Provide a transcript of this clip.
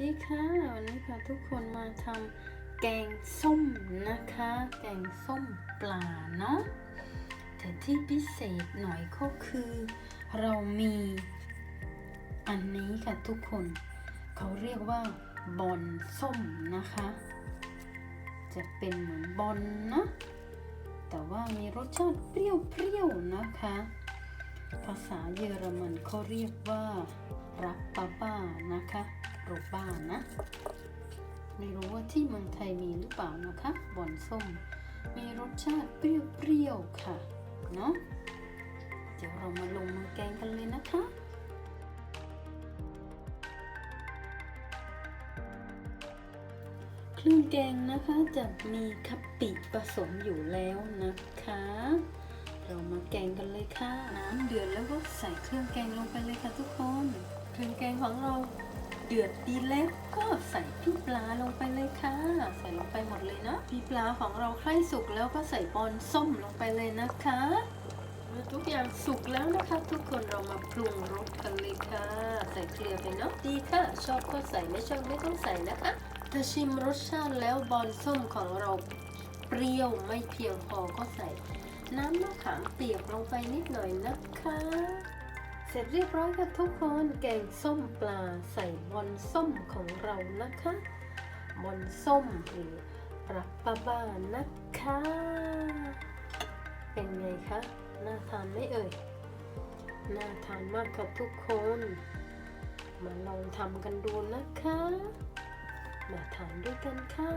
ดีค่ะวันนี้ค่ะทุกคนมาทำแกงส้มนะคะ แกงส้มปลาเนาะแต่ที่พิเศษหน่อยก็คือ เรามีอันนี้ค่ะทุกคน เขาเรียกว่าบอนส้มนะคะ จะเป็นเหมือนบอนนะ แต่ว่ามีรสชาติเปรี้ยวๆนะคะ ภาษาเยอรมันเขาเรียกว่ารับปาบ้านะคะ โรบ้านะ ไม่รู้ว่าที่เมืองไทยมีหรือเปล่านะคะบอนส้ม มีรสชาติเปรี้ยวๆค่ะ เนาะเดี๋ยวเรามาลงมือแกงกันเลยนะคะเครื่องแกงนะคะจะมีคัปปิผสมอยู่แล้วนะคะ เรามาแกงกันเลยค่ะ น้ำเดือดแล้วก็ใส่เครื่องแกงลงไปเลยค่ะทุกคน เครื่องแกงของเรา เดือดดีแล้วก็ใส่พริกปลาลงไปเลยค่ะ ใส่ลงไปหมดเลยนะพริกปลาของเราใกล้สุกแล้วก็ใส่บอนส้มลงไปเลยนะคะเมื่อทุกอย่างสุกแล้วนะคะ ทุกคนเรามาปรุงรสกันเลยค่ะ ใส่เกลือไปเนาะดีค่ะ ชอบก็ใส่ไม่ชอบไม่ต้องใส่นะคะถ้าชิมรสชาติแล้วบอนส้มของเราเปรี้ยวไม่เพียงพอก็ใส่น้ำมะขามเปียกลงไปนิดหน่อยนะคะ เสร็จเรียบร้อยค่ะทุกคนแกงส้มปลาใส่บอนส้มของเรานะคะบอนส้มหรือรับปะบ้านะคะ เป็นไงคะน่าทานไหมเอ่ยน่าทานมากค่ะทุกคน มาลองทำกันดูนะคะ มาทานด้วยกันค่ะ